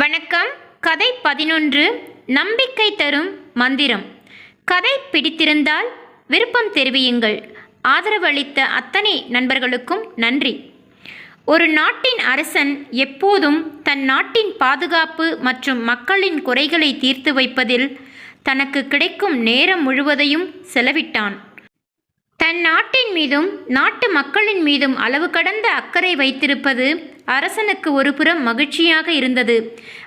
வணக்கம். கதை பதினொன்று நம்பிக்கை தரும் மந்திரம். கதை பிடித்திருந்தால் விருப்பம் தெரிவியுங்கள். ஆதரவு அளித்த அத்தனை நண்பர்களுக்கும் நன்றி. ஒரு நாட்டின் அரசன் எப்போதும் தன் நாட்டின் பாதுகாப்பு மற்றும் மக்களின் குறைகளை தீர்த்து வைப்பதில் தனக்கு கிடைக்கும் நேரம் முழுவதையும் செலவிட்டான். தன் நாட்டின் மீதும் நாட்டு மக்களின் மீதும் அளவு கடந்த அக்கறை வைத்திருப்பது அரசனுக்கு ஒருபுறம் மகிழ்ச்சியாக இருந்தது.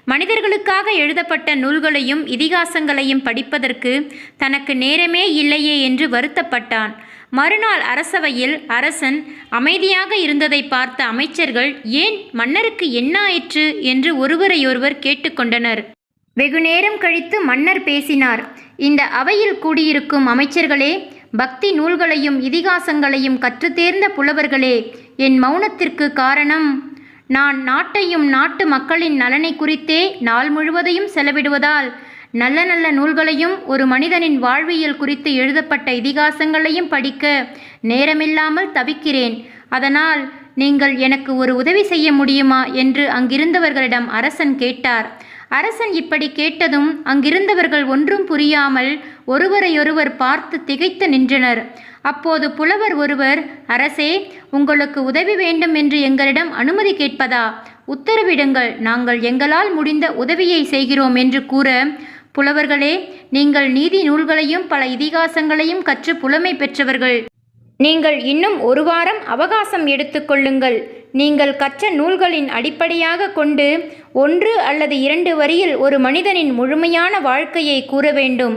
மனிதர்களுக்காக எழுதப்பட்ட நூல்களையும் இதிகாசங்களையும் படிப்பதற்கு தனக்கு நேரமே இல்லையே என்று வருத்தப்பட்டான். மறுநாள் அரசவையில் அரசன் அமைதியாக இருந்ததை பார்த்த அமைச்சர்கள் ஏன் மன்னருக்கு என்ன ஆயிற்று? என்று ஒருவரையொருவர் கேட்டுக்கொண்டனர். வெகுநேரம் கழித்து மன்னர் பேசினார். இந்த அவையில் கூடியிருக்கும் அமைச்சர்களே பக்தி நூல்களையும் இதிகாசங்களையும் கற்றுத்தேர்ந்த புலவர்களே என் மௌனத்திற்கு காரணம் நான் நாட்டையும் நாட்டு மக்களின் நலனை குறித்தே நாள் முழுவதையும் செலவிடுவதால் நல்ல நல்ல நூல்களையும் ஒரு மனிதனின் வாழ்வியல் குறித்து எழுதப்பட்ட இதிகாசங்களையும் படிக்க நேரமில்லாமல் தவிக்கிறேன். அதனால் நீங்கள் எனக்கு ஒரு உதவி செய்ய முடியுமா? என்று அங்கிருந்தவர்களிடம் அரசன் கேட்டார். அரசன் இப்படி கேட்டதும் அங்கிருந்தவர்கள் ஒன்றும் புரியாமல் ஒருவரையொருவர் பார்த்து திகைத்து நின்றனர். அப்போது புலவர் ஒருவர் அரசே உங்களுக்கு உதவி வேண்டும் என்று எங்களிடம் அனுமதி கேட்பதா? உத்தரவிடுங்கள் நாங்கள் எங்களால் முடிந்த உதவியை செய்கிறோம் என்று கூற புலவர்களே நீங்கள் நீதி நூல்களையும் பல இதிகாசங்களையும் கற்று புலமை பெற்றவர்கள். நீங்கள் இன்னும் ஒரு வாரம் அவகாசம் எடுத்துக்கொள்ளுங்கள் நீங்கள் கற்ற நூல்களின் அடிப்படையாக கொண்டு ஒன்று அல்லது இரண்டு வரியில் ஒரு மனிதனின் முழுமையான வாழ்க்கையை கூற வேண்டும்.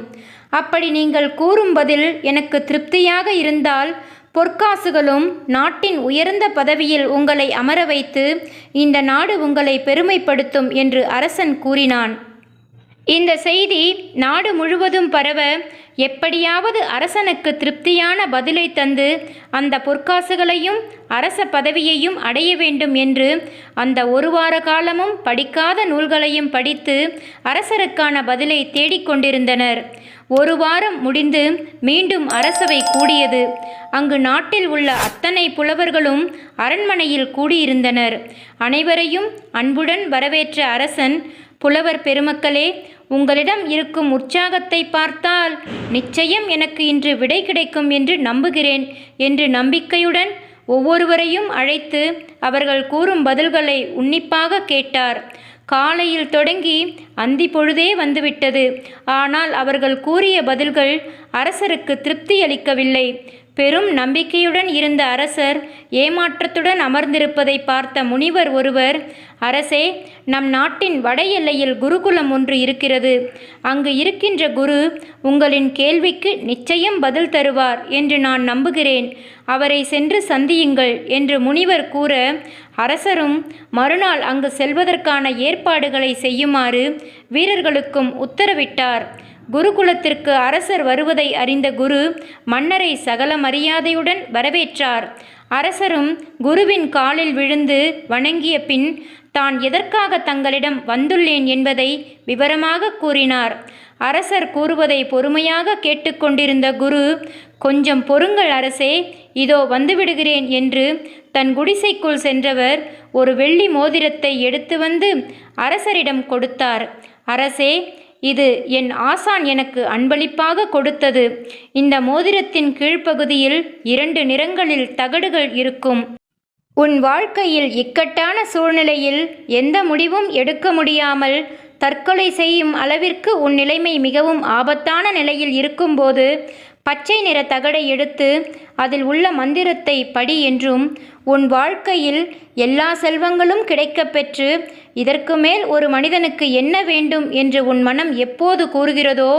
அப்படி நீங்கள் கூறும் பதில் எனக்கு திருப்தியாக இருந்தால் பொற்காசுகளும் நாட்டின் உயர்ந்த பதவியில் உங்களை அமர வைத்து இந்த நாடு உங்களை பெருமைப்படுத்தும் என்று அரசன் கூறினான். இந்த செய்தி நாடு முழுவதும் பரவ எப்படியாவது அரசனுக்கு திருப்தியான பதிலை தந்து அந்த பொற்காசுகளையும் அரச பதவியையும் அடைய வேண்டும் என்று அந்த ஒரு வார காலமும் படிக்காத நூல்களையும் படித்து அரசருக்கான பதிலை தேடிக்கொண்டிருந்தனர் ஒரு வாரம் முடிந்து மீண்டும் அரசவை கூடியது. அங்கு நாட்டில் உள்ள அத்தனை புலவர்களும் அரண்மனையில் கூடியிருந்தனர். அனைவரையும் அன்புடன் வரவேற்ற அரசன் புலவர் பெருமக்களே உங்களிடம் இருக்கும் உற்சாகத்தை பார்த்தால் நிச்சயம் எனக்கு இன்று விடை கிடைக்கும் என்று நம்புகிறேன் என்று நம்பிக்கையுடன் ஒவ்வொருவரையும் அழைத்து அவர்கள் கூறும் பதில்களை உன்னிப்பாக கேட்டார். காலையில் தொடங்கி அந்தி பொழுதே வந்துவிட்டது. ஆனால் அவர்கள் கூறிய பதில்கள் அரசருக்கு திருப்தியளிக்கவில்லை பெரும் நம்பிக்கையுடன் இருந்த அரசர் ஏமாற்றத்துடன் அமர்ந்திருப்பதை பார்த்த முனிவர் ஒருவர் அரசே நம் நாட்டின் வட எல்லையில் குருகுலம் ஒன்று இருக்கிறது. அங்கு இருக்கின்ற குரு உங்களின் கேள்விக்கு நிச்சயம் பதில் தருவார் என்று நான் நம்புகிறேன். அவரை சென்று சந்தியுங்கள் என்று முனிவர் கூற அரசரும் மறுநாள் அங்கு செல்வதற்கான ஏற்பாடுகளை செய்யுமாறு வீரர்களுக்கும் உத்தரவிட்டார். குருகுலத்திற்கு அரசர் வருவதை அறிந்த குரு மன்னரை சகல மரியாதையுடன் வரவேற்றார். அரசரும் குருவின் காலில் விழுந்து வணங்கிய பின் தான் எதற்காக தங்களிடம் வந்துள்ளேன் என்பதை விவரமாக கூறினார். அரசர் கூறுவதை பொறுமையாக கேட்டுக்கொண்டிருந்த குரு கொஞ்சம் பொறுங்கள் அரசே இதோ வந்துவிடுகிறேன் என்று தன் குடிசைக்குள் சென்றவர் ஒரு வெள்ளி மோதிரத்தை எடுத்து வந்து அரசரிடம் கொடுத்தார். அரசே இது என் ஆசான் எனக்கு அன்பளிப்பாக கொடுத்தது. இந்த மோதிரத்தின் கீழ்ப்பகுதியில் இரண்டு நிறங்களில் தகடுகள் இருக்கும். உன் வாழ்க்கையில் இக்கட்டான சூழ்நிலையில் எந்த முடிவும் எடுக்க முடியாமல் தற்கொலை செய்யும் அளவிற்கு உன் நிலைமை மிகவும் ஆபத்தான நிலையில் இருக்கும்போது பச்சை நிற தகடை எடுத்து அதில் உள்ள மந்திரத்தை படி என்றும் உன் வாழ்க்கையில் எல்லா செல்வங்களும் கிடைக்கப்பெற்று இதற்கு மேல் ஒரு மனிதனுக்கு என்ன வேண்டும் என்று உன் மனம் எப்போது கூறுகிறதோ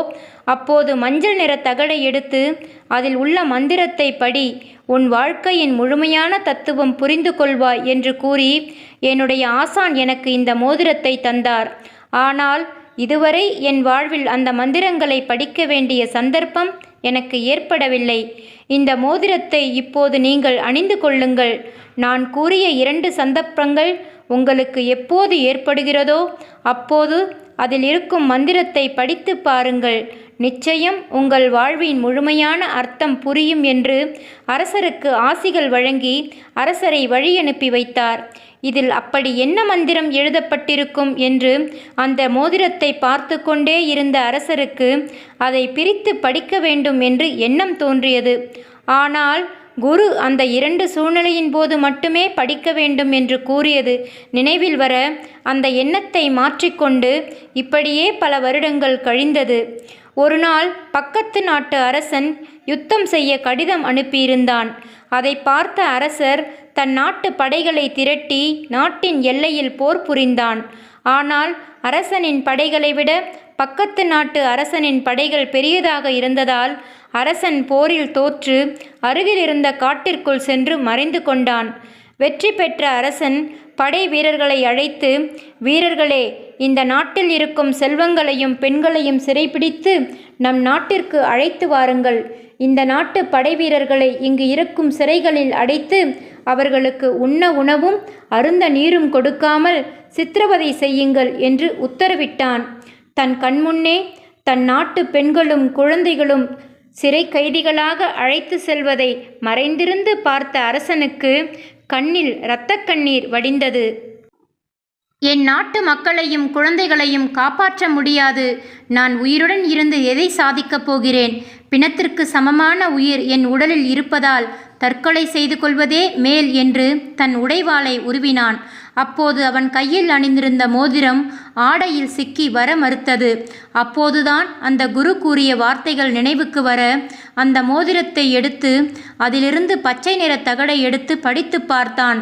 அப்போது மஞ்சள் நிற தகடை எடுத்து அதில் உள்ள மந்திரத்தை படி உன் வாழ்க்கையின் முழுமையான தத்துவம் புரிந்து கொள்வாய் என்று கூறி என்னுடைய ஆசான் எனக்கு இந்த மோதிரத்தை தந்தார். ஆனால் இதுவரை என் வாழ்வில் அந்த மந்திரங்களை படிக்க வேண்டிய சந்தர்ப்பம் எனக்கு ஏற்படவில்லை. இந்த மோதிரத்தை இப்போது நீங்கள் அணிந்து கொள்ளுங்கள். நான் கூறிய இரண்டு சந்தர்ப்பங்கள் உங்களுக்கு எப்போது ஏற்படுகிறதோ அப்போது அதில் இருக்கும் மந்திரத்தை படித்து பாருங்கள். நிச்சயம் உங்கள் வாழ்வின் முழுமையான அர்த்தம் புரியும் என்று அரசருக்கு ஆசிகள் வழங்கி அரசரை வழியனுப்பி வைத்தார். இதில் அப்படி என்ன மந்திரம் எழுதப்பட்டிருக்கும் என்று அந்த மோதிரத்தை பார்த்து கொண்டே இருந்த அரசருக்கு அதை பிரித்து படிக்க வேண்டும் என்று எண்ணம் தோன்றியது. ஆனால் குரு அந்த இரண்டு சூழ்நிலையின் போது மட்டுமே படிக்க வேண்டும் என்று கூறியது. நினைவில் வர அந்த எண்ணத்தை மாற்றிக்கொண்டு இப்படியே பல வருடங்கள் கழிந்தது. ஒரு நாள் பக்கத்து நாட்டு அரசன் யுத்தம் செய்ய கடிதம் அனுப்பியிருந்தான். அதை பார்த்த அரசர் தன் நாட்டு படைகளை திரட்டி நாட்டின் எல்லையில் போர் புரிந்தான். ஆனால் அரசனின் படைகளை விட பக்கத்து நாட்டு அரசனின் படைகள் பெரியதாக இருந்ததால் அரசன் போரில் தோற்று அருகிலிருந்த காட்டிற்குள் சென்று மறைந்து கொண்டான். வெற்றி பெற்ற அரசன் படை வீரர்களை அழைத்து வீரர்களே இந்த நாட்டில் இருக்கும் செல்வங்களையும் பெண்களையும் சிறைபிடித்து நம் நாட்டிற்கு அழைத்து வாருங்கள். இந்த நாட்டு படை வீரர்களை இங்கு இருக்கும் சிறைகளில் அடைத்து அவர்களுக்கு உண்ண உணவும் அருந்த நீரும் கொடுக்காமல் சித்திரவதை செய்யுங்கள் என்று உத்தரவிட்டான். தன் கண்முன்னே தன் நாட்டு பெண்களும் குழந்தைகளும் சிறை கைதிகளாக அழைத்து செல்வதை மறைந்திருந்து பார்த்த அரசனுக்கு கண்ணில் இரத்தக்கண்ணீர் வடிந்தது. என் நாட்டு மக்களையும் குழந்தைகளையும் காப்பாற்ற முடியாது. நான் உயிருடன் இருந்து எதை சாதிக்கப் போகிறேன்? பிணத்திற்கு சமமான உயிர் என் உடலில் இருப்பதால் தற்கொலை செய்து கொள்வதே மேல் என்று தன் உடைவாளை உருவினான். அப்போது அவன் கையில் அணிந்திருந்த மோதிரம் ஆடையில் சிக்கி வர மறுத்தது. அப்போதுதான் அந்த குரு கூறிய வார்த்தைகள் நினைவுக்கு வர அந்த மோதிரத்தை எடுத்து அதிலிருந்து பச்சை நிற தகடை எடுத்து படித்து பார்த்தான்.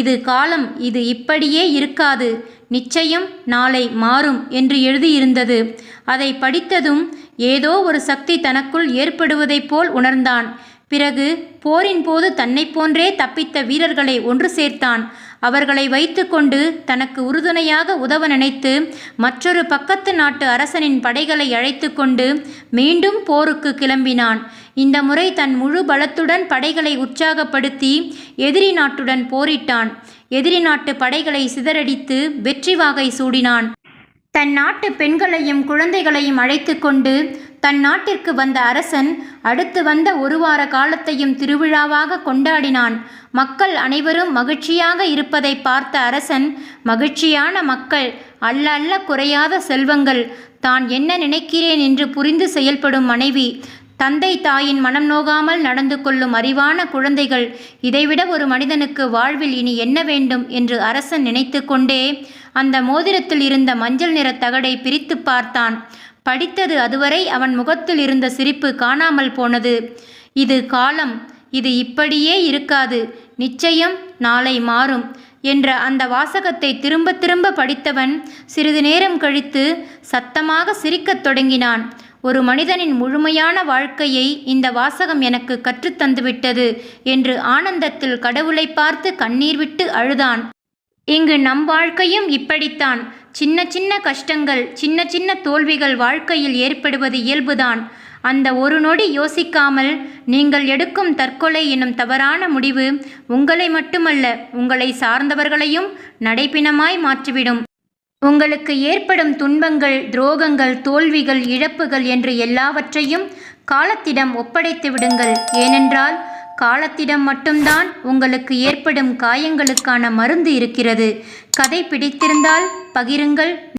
இது காலம் இது இப்படியே இருக்காது. நிச்சயம் நாளை மாறும் என்று எழுதியிருந்தது. அதை படித்ததும் ஏதோ ஒரு சக்தி தனக்குள் ஏற்படுவதைப் போல் உணர்ந்தான். பிறகு போரின் போது தன்னைப் போன்றே தப்பித்த வீரர்களை ஒன்று சேர்த்தான். அவர்களை வைத்துக்கொண்டு தனக்கு உறுதுணையாக உதவ நினைத்து மற்றொரு பக்கத்து நாட்டு அரசனின் படைகளை அழைத்து கொண்டு மீண்டும் போருக்கு கிளம்பினான். இந்த முறை தன் முழு பலத்துடன் படைகளை உற்சாகப்படுத்தி எதிரி நாட்டுடன் போரிட்டான். எதிரி நாட்டு படைகளை சிதறடித்து வெற்றி வாகை சூடினான். தன் நாட்டு பெண்களையும் குழந்தைகளையும் அழைத்து கொண்டு தன் நாட்டிற்கு வந்த அரசன் அடுத்து வந்த ஒரு வார காலத்தையும் திருவிழாவாக கொண்டாடினான். மக்கள் அனைவரும் மகிழ்ச்சியாக இருப்பதை பார்த்த அரசன் மகிழ்ச்சியான மக்கள் அல்ல அல்ல குறையாத செல்வங்கள். தான் என்ன நினைக்கிறேன் என்று புரிந்து செயல்படும் மனைவி தந்தை தாயின் மனம் நோகாமல் நடந்து கொள்ளும் அறிவான குழந்தைகள். இதைவிட ஒரு மனிதனுக்கு வாழ்வில் இனி என்ன வேண்டும்? என்று அரசன் நினைத்து கொண்டே அந்த மோதிரத்தில் இருந்த மஞ்சள் நிற தகடை பிரித்து பார்த்தான். படித்தது அதுவரை அவன் முகத்தில் இருந்த சிரிப்பு காணாமல் போனது. இது காலம் இது இப்படியே இருக்காது நிச்சயம் நாளை மாறும் என்ற அந்த வாசகத்தை திரும்ப திரும்ப படித்தவன் சிறிது நேரம் கழித்து சத்தமாக சிரிக்கத் தொடங்கினான். ஒரு மனிதனின் முழுமையான வாழ்க்கையை இந்த வாசகம் எனக்கு கற்றுத்தந்துவிட்டது என்று ஆனந்தத்தில் கடவுளை பார்த்து கண்ணீர் விட்டு அழுதான். இங்கு நம் வாழ்க்கையும் இப்படித்தான். சின்ன சின்ன கஷ்டங்கள் சின்ன சின்ன தோல்விகள் வாழ்க்கையில் ஏற்படுவது இயல்புதான். அந்த ஒரு நொடி யோசிக்காமல் நீங்கள் எடுக்கும் தற்கொலை எனும் தவறான முடிவு உங்களை மட்டுமல்ல உங்களை சார்ந்தவர்களையும் நடைப்பினமாய் மாற்றிவிடும். உங்களுக்கு ஏற்படும் துன்பங்கள் துரோகங்கள் தோல்விகள் இழப்புகள் என்று எல்லாவற்றையும் காலத்திடம் ஒப்படைத்து விடுங்கள். ஏனென்றால் காலத்திடம் மட்டும்தான் உங்களுக்கு ஏற்படும் காயங்களுக்கான மருந்து இருக்கிறது. கதை பிடித்திருந்தால் பகிருங்கள்.